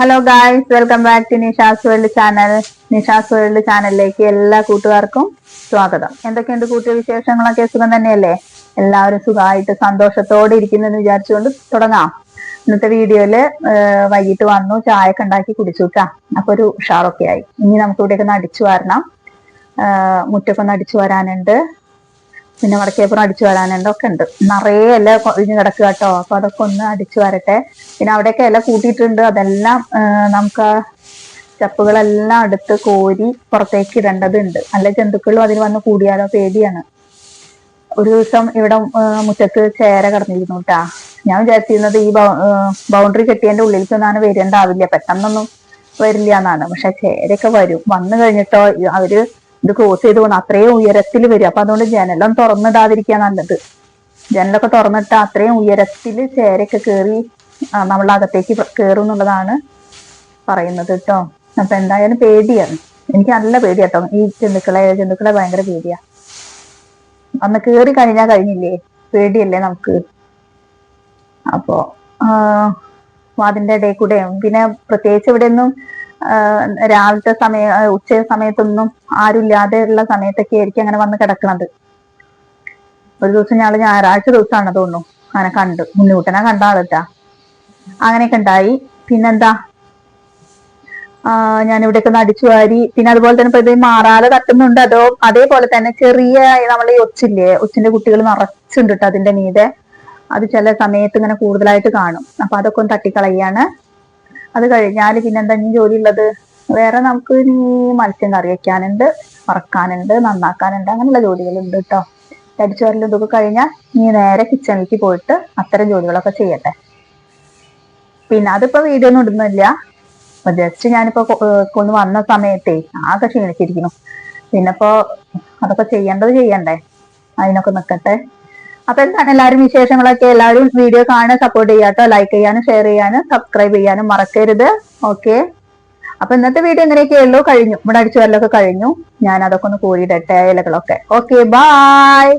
Hello guys welcome back to Nisha's world channel Nisha's world ചാനലിലേക്ക് എല്ലാ കൂട്ടുകാർക്കും സ്വാഗതം. എന്തൊക്കെയുണ്ട് കൂട്ടിയ വിശേഷങ്ങളൊക്കെ? സുഖം തന്നെയല്ലേ? എല്ലാവരും സുഖമായിട്ട് സന്തോഷത്തോടെ ഇരിക്കുന്നെന്ന് വിചാരിച്ചുകൊണ്ട് തുടങ്ങാം. ഇന്നത്തെ വീഡിയോയിൽ വൈകിട്ട് വന്നു ചായ ഒക്കെ ഉണ്ടാക്കി കുടിച്ചു കേട്ടാ അപ്പൊ ഒരു ഉഷാറൊക്കെ ആയി. ഇനി നമുക്ക് ഇവിടെയൊക്കെ ഒന്ന് അടിച്ചു വരണം. മുറ്റൊക്കെ ഒന്ന് അടിച്ചു വരാനുണ്ട്. പിന്നെ വടക്കേപ്പുറം അടിച്ചു വരാനുണ്ട്. ഒക്കെ ഉണ്ട്. നിറയെ ഇല കൊഴിഞ്ഞു കിടക്കുക കേട്ടോ. അപ്പൊ അതൊക്കെ ഒന്ന് അടിച്ചു വരട്ടെ. പിന്നെ അവിടെയൊക്കെ ഇല കൂട്ടിയിട്ടുണ്ട്. അതെല്ലാം നമുക്ക് ചപ്പുകളെല്ലാം എടുത്ത് കോരി പുറത്തേക്ക് ഇടേണ്ടതുണ്ട്. അല്ല ജന്തുക്കളും അതിൽ വന്ന് കൂടിയാലോ പേടിയാണ്. ഒരു ദിവസം ഇവിടെ മുറ്റത്ത് ചേര കിടന്നിരുന്നു കേട്ടാ. ഞാൻ വിചാരിച്ചിരുന്നത് ഈ ബൗണ്ടറി കെട്ടിയതിന്റെ ഉള്ളിലേക്ക് ഒന്നാണ് വരേണ്ടാവില്ല. പെട്ടെന്നൊന്നും വരില്ല എന്നാണ്. പക്ഷെ ചേരയൊക്കെ വരും. വന്നു കഴിഞ്ഞിട്ടോ അവർ ഇത് ക്രോസ് ചെയ്ത് പോകണം അത്രയും ഉയരത്തിൽ വരും. അപ്പൊ അതുകൊണ്ട് ജനലം തുറന്നിടാതിരിക്കുക നല്ലത്. ജനലൊക്കെ തുറന്നിട്ട് അത്രയും ഉയരത്തിൽ ചേരയൊക്കെ കയറി നമ്മളെ അകത്തേക്ക് കയറും എന്നുള്ളതാണ് പറയുന്നത് കേട്ടോ അപ്പൊ എന്തായാലും പേടിയാണ്. എനിക്ക് നല്ല പേടിയാട്ടോ ഈ ജന്തുക്കളെ ജന്തുക്കളെ ഭയങ്കര പേടിയാ. അന്ന് കേറി കഴിഞ്ഞാൽ കഴിഞ്ഞില്ലേ? പേടിയല്ലേ നമുക്ക്? അപ്പോ ആ അതിന്റെ ഇടയിൽ കൂടെയും. പിന്നെ പ്രത്യേകിച്ച് ഇവിടെ ഒന്നും രാവിലത്തെ സമയ ഉച്ച സമയത്തൊന്നും ആരുമില്ലാതെ ഉള്ള സമയത്തൊക്കെ ആയിരിക്കും അങ്ങനെ വന്ന് കിടക്കണത്. ഒരു ദിവസം ഞങ്ങൾ ഞായറാഴ്ച ദിവസമാണ് തോന്നുന്നു. അങ്ങനെ കണ്ടു. മുന്നൂട്ടനെ കണ്ട ആളിട്ടാ അങ്ങനെയൊക്കെ ഉണ്ടായി. പിന്നെന്താ? ഞാൻ ഇവിടെയൊക്കെ അടിച്ചു വാരി. പിന്നെ അതുപോലെ തന്നെ ഇപ്പൊ ഇത് മാറാതെ തട്ടുന്നുണ്ട്. അതോ അതേപോലെ തന്നെ ചെറിയ നമ്മളെ ഒച്ചില്ലേ? ഒച്ചിന്റെ കുട്ടികൾ നിറച്ചുണ്ട് അതിന്റെ മീതെ. അത് ചില സമയത്ത് ഇങ്ങനെ കൂടുതലായിട്ട് കാണും. അപ്പൊ അതൊക്കെ ഒന്ന് തട്ടിക്കളയാണ്. അത് കഴിഞ്ഞാൽ പിന്നെന്താ എന്തെങ്കിലും ജോലി ഉള്ളത് വേറെ നമുക്ക് ഇനി മത്സ്യം കറി വെക്കാനുണ്ട് വറക്കാനുണ്ട് നന്നാക്കാനുണ്ട് അങ്ങനെയുള്ള ജോലികളുണ്ട് കേട്ടോ അടിച്ചു വരലും ഇതൊക്കെ കഴിഞ്ഞാൽ നീ നേരെ കിച്ചണിലേക്ക് പോയിട്ട് അത്തരം ജോലികളൊക്കെ ചെയ്യട്ടെ. പിന്നെ അതിപ്പോ വീഡിയോ ഒന്നും ഇടുന്നില്ല. അപ്പൊ ജസ്റ്റ് ഞാനിപ്പോ കൊണ്ട് വന്ന സമയത്തേ ആകെ ക്ഷീണിച്ചിരിക്കുന്നു. പിന്നെ ഇപ്പോ അതൊക്കെ ചെയ്യേണ്ടത് ചെയ്യണ്ടേ? അതിനൊക്കെ നിക്കട്ടെ. അപ്പൊ എന്താണ് എല്ലാവരും വിശേഷങ്ങളൊക്കെ? എല്ലാവരും വീഡിയോ കാണാൻ സപ്പോർട്ട് ചെയ്യാട്ടോ ലൈക്ക് ചെയ്യാനും ഷെയർ ചെയ്യാനും സബ്സ്ക്രൈബ് ചെയ്യാനും മറക്കരുത്. ഓക്കെ അപ്പൊ ഇന്നത്തെ വീഡിയോ ഇങ്ങനെയൊക്കെ ഉള്ളൂ. കഴിഞ്ഞു. ഇവിടെ അടിച്ചു വരലൊക്കെ കഴിഞ്ഞു. ഞാൻ അതൊക്കെ ഒന്ന് കൂടിയിടട്ടെ ഇലകളൊക്കെ. Okay bye